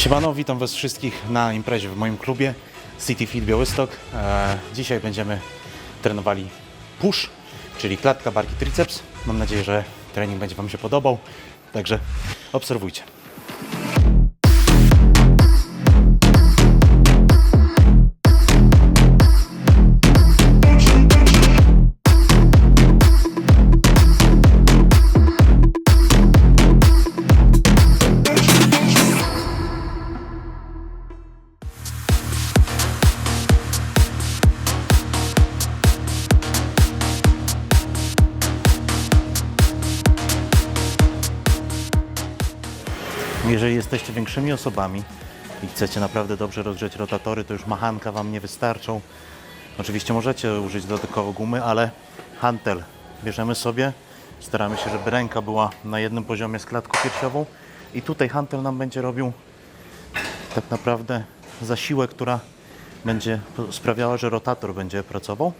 Siemano, witam Was wszystkich na imprezie w moim klubie City Fit Białystok. E, dzisiaj będziemy trenowali push, czyli klatka, barki, triceps. Mam nadzieję, że trening będzie Wam się podobał, także obserwujcie. Jesteście większymi osobami i chcecie naprawdę dobrze rozgrzeć rotatory, to już machanka Wam nie wystarczą. Oczywiście możecie użyć dodatkowo gumy, ale hantel bierzemy sobie, staramy się, żeby ręka była na jednym poziomie z klatką piersiową i tutaj hantel nam będzie robił tak naprawdę zasiłę, która będzie sprawiała, że rotator będzie pracował,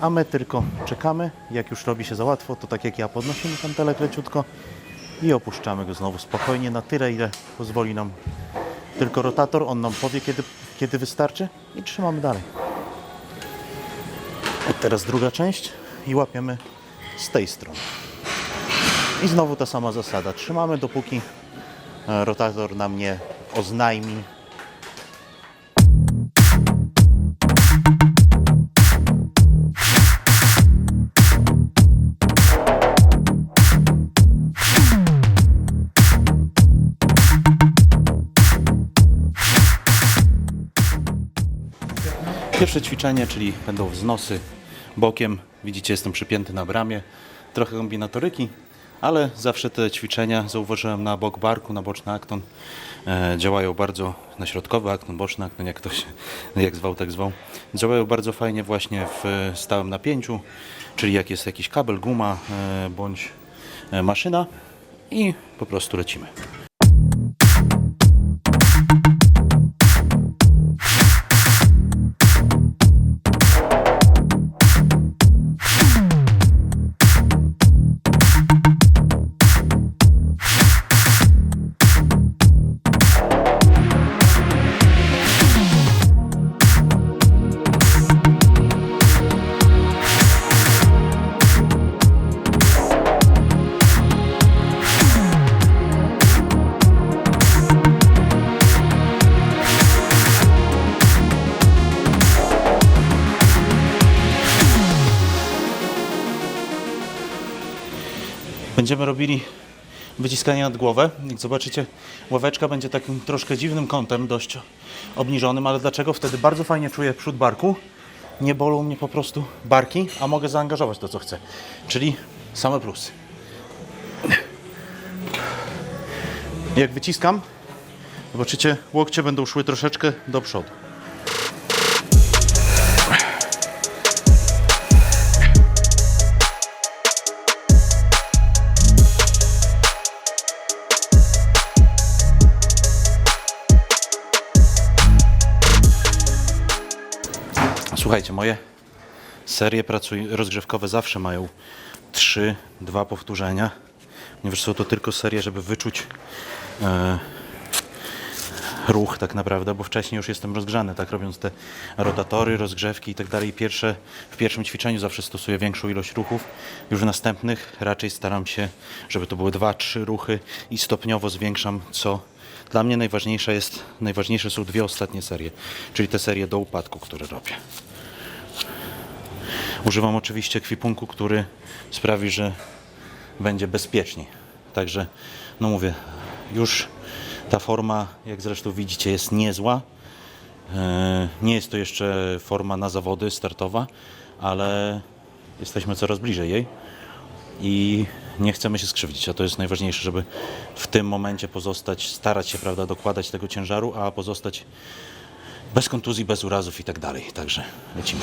a my tylko czekamy. Jak już robi się za łatwo, to tak jak ja podnosimy hantelek leciutko i opuszczamy go znowu spokojnie na tyle, ile pozwoli nam tylko rotator. On nam powie, kiedy, kiedy wystarczy i trzymamy dalej. Teraz druga część i łapiemy z tej strony. I znowu ta sama zasada. Trzymamy dopóki e, rotator nam nie oznajmi, Pierwsze ćwiczenie, czyli będą wznosy bokiem. Widzicie, jestem przypięty na bramie. Trochę kombinatoryki, ale zawsze te ćwiczenia zauważyłem na bok barku, na boczny akton. E, działają bardzo, na środkowy akton, boczny akton, jak ktoś jak zwał, tak zwał. Działają bardzo fajnie właśnie w stałym napięciu, czyli jak jest jakiś kabel, guma e, bądź e, maszyna i po prostu lecimy. Będziemy robili wyciskanie nad głowę. Jak zobaczycie, ławeczka będzie takim troszkę dziwnym kątem, dość obniżonym, ale dlaczego? Wtedy bardzo fajnie czuję przód barku. Nie bolą mnie po prostu barki, a mogę zaangażować to, co chcę. Czyli same plusy. Jak wyciskam, zobaczycie, łokcie będą szły troszeczkę do przodu. Słuchajcie, moje serie rozgrzewkowe zawsze mają 3, 2 powtórzenia, ponieważ są to tylko serie, żeby wyczuć e, ruch tak naprawdę, bo wcześniej już jestem rozgrzany, tak robiąc te rotatory, rozgrzewki i tak dalej. W pierwszym ćwiczeniu zawsze stosuję większą ilość ruchów, już w następnych raczej staram się, żeby to były 2-3 ruchy i stopniowo zwiększam co dla mnie najważniejsze jest, najważniejsze są dwie ostatnie serie, czyli te serie do upadku, które robię. Używam oczywiście kwipunku, który sprawi, że będzie bezpieczniej. Także, no mówię, już ta forma, jak zresztą widzicie, jest niezła. E, Nie jest to jeszcze forma na zawody startowa, ale jesteśmy coraz bliżej jej i nie chcemy się skrzywdzić, a to jest najważniejsze, żeby w tym momencie pozostać, starać się, prawda, dokładać tego ciężaru, a pozostać bez kontuzji, bez urazów i tak dalej. Także lecimy.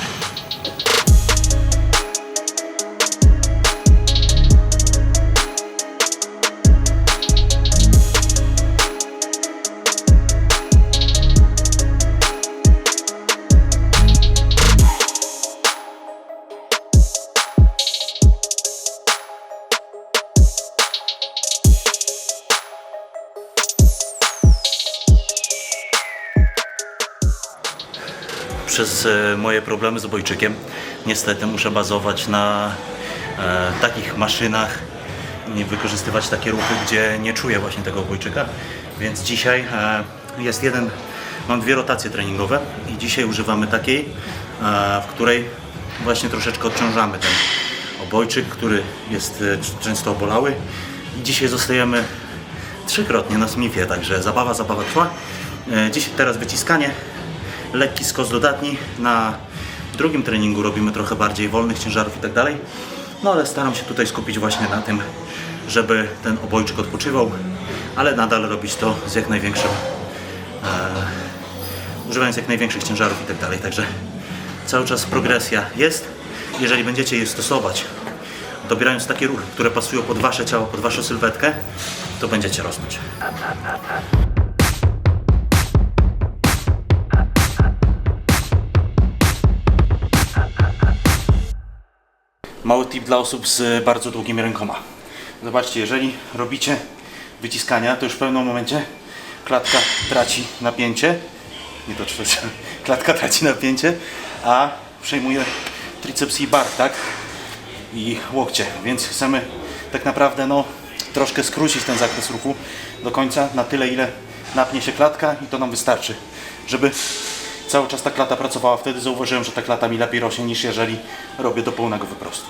Przez e, moje problemy z obojczykiem niestety muszę bazować na e, takich maszynach i wykorzystywać takie ruchy, gdzie nie czuję właśnie tego obojczyka. Więc dzisiaj e, jest jeden, mam dwie rotacje treningowe i dzisiaj używamy takiej, e, w której właśnie troszeczkę odciążamy ten obojczyk, który jest e, często obolały. I dzisiaj zostajemy trzykrotnie na Smithie, także zabawa, zabawa trwa. E, Dziś teraz wyciskanie, lekki skos dodatni. Na drugim treningu robimy trochę bardziej wolnych ciężarów i tak dalej. No ale staram się tutaj skupić właśnie na tym, żeby ten obojczyk odpoczywał, ale nadal robić to z jak największym, e, używając jak największych ciężarów i tak dalej. Także cały czas progresja jest. Jeżeli będziecie je stosować, dobierając takie ruchy, które pasują pod wasze ciało, pod waszą sylwetkę, to będziecie rosnąć. Mały tip dla osób z bardzo długimi rękoma. Zobaczcie, jeżeli robicie wyciskania, to już w pewnym momencie klatka traci napięcie. Nie to trzecia. Klatka traci napięcie, a przejmuje triceps i bark, tak? I łokcie. Więc chcemy tak naprawdę no, troszkę skrócić ten zakres ruchu do końca na tyle, ile napnie się klatka i to nam wystarczy, żeby cały czas ta klata pracowała. Wtedy zauważyłem, że ta klata mi lepiej rośnie niż jeżeli robię do pełnego wyprostu.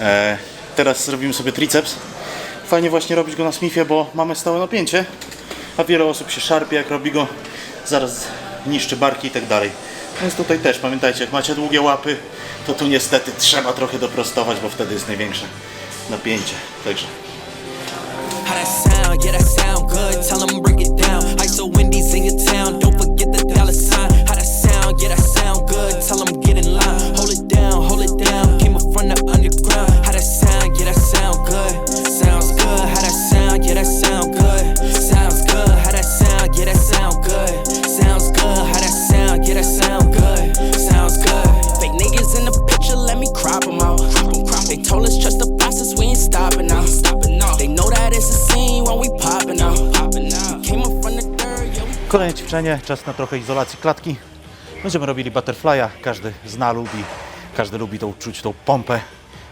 E, teraz zrobimy sobie triceps. Fajnie właśnie robić go na smithie, bo mamy stałe napięcie, a wiele osób się szarpie, jak robi go, zaraz niszczy barki i tak dalej. Więc tutaj też pamiętajcie, jak macie długie łapy, to tu niestety trzeba trochę doprostować, bo wtedy jest największe napięcie. Także stopping now. They know that it's a scene when we popping kolejne ćwiczenie, czas na trochę izolacji klatki. Będziemy robili butterfly'a, każdy zna, lubi, każdy lubi tą, czuć tą pompę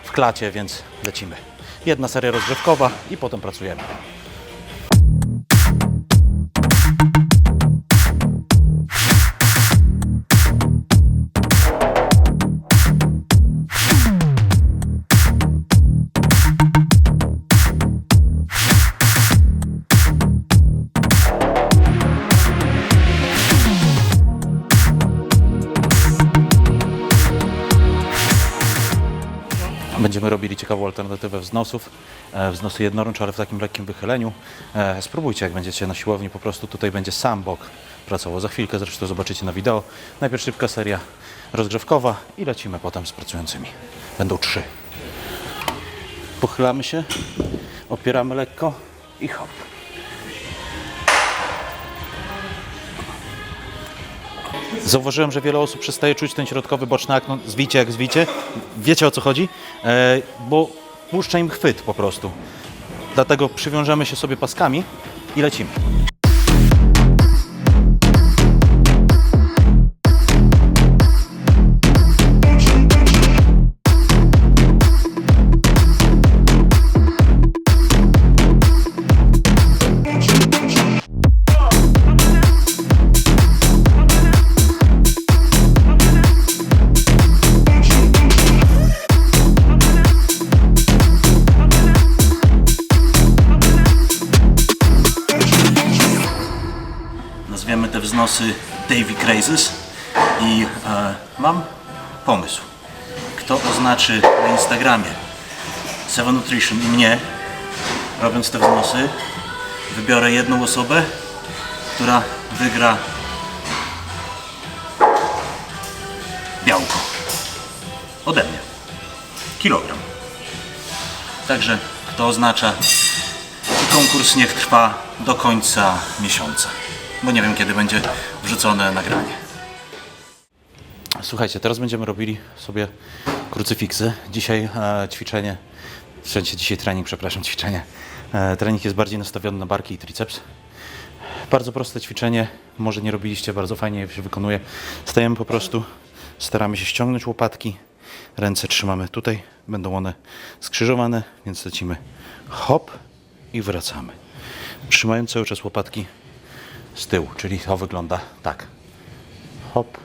w klacie, więc lecimy. Jedna seria rozgrzewkowa i potem pracujemy. Ciekawą alternatywę wznosów. E, Wznosy jednorącz, ale w takim lekkim wychyleniu. E, Spróbujcie, jak będziecie na siłowni, po prostu tutaj będzie sam bok pracował. Za chwilkę zresztą zobaczycie na wideo. Najpierw szybka seria rozgrzewkowa i lecimy potem z pracującymi. Będą trzy. Pochylamy się, opieramy lekko i hop. Zauważyłem, że wiele osób przestaje czuć ten środkowy boczny aknon. Zwicie jak zwicie. Wiecie o co chodzi? E, bo puszcza im chwyt po prostu. Dlatego przywiążemy się sobie paskami i lecimy. Wznosy Davy Crazes i e, mam pomysł. Kto oznaczy na Instagramie Seven Nutrition i mnie, robiąc te wznosy, wybiorę jedną osobę, która wygra białko ode mnie. Kilogram. Także kto oznacza konkurs niech trwa do końca miesiąca, bo nie wiem kiedy będzie wrzucone nagranie. Słuchajcie, teraz będziemy robili sobie krucyfiksy. Dzisiaj e, ćwiczenie, w sensie dzisiaj trening, przepraszam, ćwiczenie. E, trening jest bardziej nastawiony na barki i triceps. Bardzo proste ćwiczenie, może nie robiliście, bardzo fajnie się wykonuje. Stajemy po prostu, staramy się ściągnąć łopatki, ręce trzymamy tutaj, będą one skrzyżowane, więc lecimy hop i wracamy. Trzymając cały czas łopatki z tyłu, czyli to wygląda tak. Hop,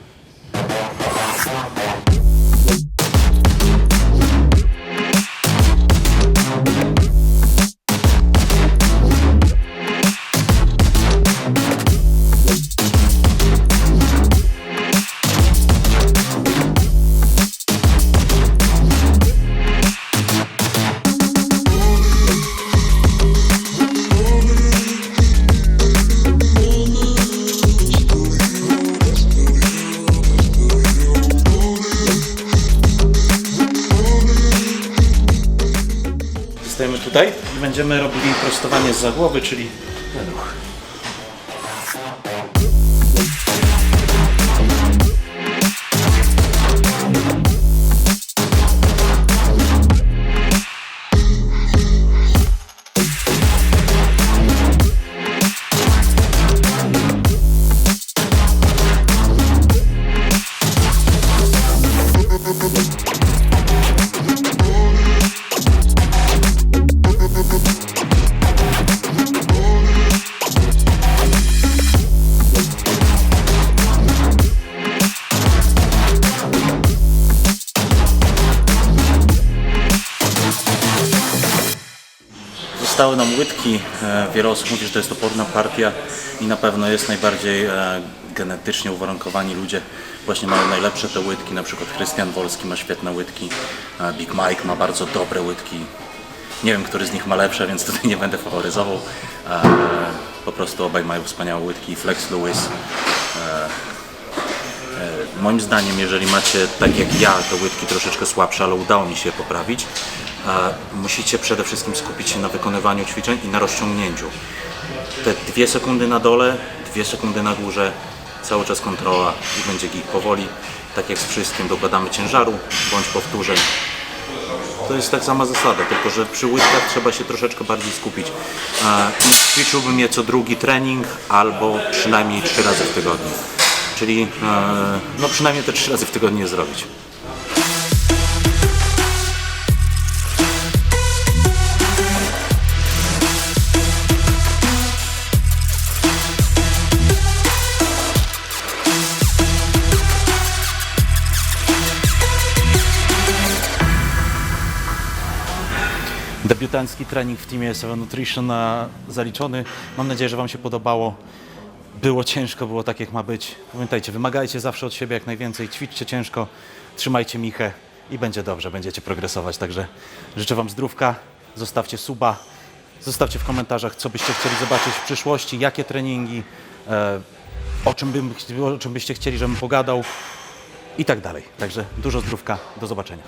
tutaj będziemy robili prostowanie z głowy, czyli ten ruch. Zostały nam łydki. E, Wiele osób mówi, że to jest oporna partia i na pewno jest najbardziej e, genetycznie uwarunkowani ludzie. Właśnie mają najlepsze te łydki, na przykład Krystian Wolski ma świetne łydki, Big Mike ma bardzo dobre łydki. Nie wiem, który z nich ma lepsze, więc tutaj nie będę faworyzował. E, Po prostu obaj mają wspaniałe łydki. Flex Lewis Moim zdaniem, jeżeli macie, tak jak ja, te łydki troszeczkę słabsze, ale udało mi się poprawić, musicie przede wszystkim skupić się na wykonywaniu ćwiczeń i na rozciągnięciu. Te dwie sekundy na dole, dwie sekundy na górze, cały czas kontrola i będzie git. Powoli, tak jak z wszystkim, dokładamy ciężaru bądź powtórzeń. To jest tak sama zasada, tylko że przy łydkach trzeba się troszeczkę bardziej skupić. Ćwiczyłbym je co drugi trening albo przynajmniej trzy razy w tygodniu. Czyli e, no przynajmniej te trzy razy w tygodniu je zrobić. Debiutancki trening w teamie Seven Nutrition zaliczony. Mam nadzieję, że Wam się podobało. Było ciężko, było tak jak ma być. Pamiętajcie, wymagajcie zawsze od siebie jak najwięcej, ćwiczcie ciężko, trzymajcie michę i będzie dobrze, będziecie progresować. Także życzę Wam zdrówka, zostawcie suba, zostawcie w komentarzach, co byście chcieli zobaczyć w przyszłości, jakie treningi, e, o, czym bym, o czym byście chcieli, żebym pogadał i tak dalej. Także dużo zdrówka, do zobaczenia.